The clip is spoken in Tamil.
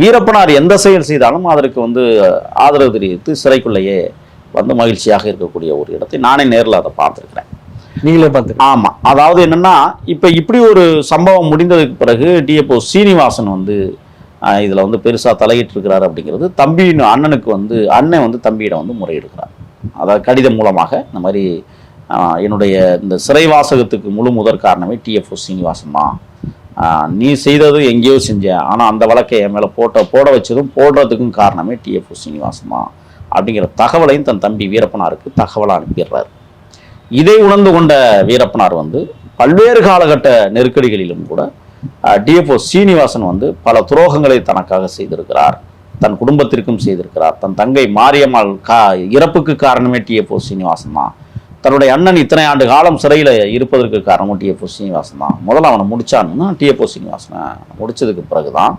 வீரப்பனார் எந்த செயல் செய்தாலும் அதற்கு வந்து ஆதரவு தெரிவித்து சிறைக்குள்ளேயே வந்து மகிழ்ச்சியாக இருக்கக்கூடிய ஒரு இடத்தை நானே நேரில் அதை பார்த்துருக்கிறேன். நீங்களே பார்த்து ஆமாம் அதாவது என்னன்னா இப்போ இப்படி ஒரு சம்பவம் முடிந்ததுக்கு பிறகு டிஎப்ஓ சீனிவாசன் வந்து இதுல வந்து பெருசா தலையிட்டு இருக்கிறாரு அப்படிங்கிறது தம்பி அண்ணனுக்கு வந்து அண்ணன் வந்து தம்பியிடம் வந்து முறையிடுகிறார். அதாவது கடிதம் மூலமாக இந்த மாதிரி என்னுடைய இந்த சிறைவாசகத்துக்கு முழு முதற் காரணமே டிஎஃப்ஓ சீனிவாசன் தான். நீ செய்தது எங்கேயோ செஞ்ச. ஆனால் அந்த வழக்கை என் மேலே போட்ட போட வச்சதும் போடுறதுக்கும் காரணமே டிஎஃப் சீனிவாசன் தான் அப்படிங்கிற தகவலையும் தன் தம்பி வீரப்பனாருக்கு தகவலாக அனுப்பிடுறாரு. இதை உணர்ந்து கொண்ட வீரப்பனார் வந்து பல்வேறு காலகட்ட நெருக்கடிகளிலும் கூட டிஎஃப்ஓ சீனிவாசன் வந்து பல துரோகங்களை தனக்காக செய்திருக்கிறார். தன் குடும்பத்திற்கும் செய்திருக்கிறார். தன் தங்கை மாரியம்மாள் கா இறப்புக்கு காரணமே டிஎஃப்ஓ சீனிவாசன் தான் தன்னுடைய அண்ணன் இத்தனை ஆண்டு காலம் சிறையில் இருப்பதற்கு காரணமும் டிஎஃப்ஓ சீனிவாசன் தான். முதல்ல அவனை முடிச்சான்னு டிஎஃப்ஓ சீனிவாசனை முடிச்சதுக்கு பிறகுதான்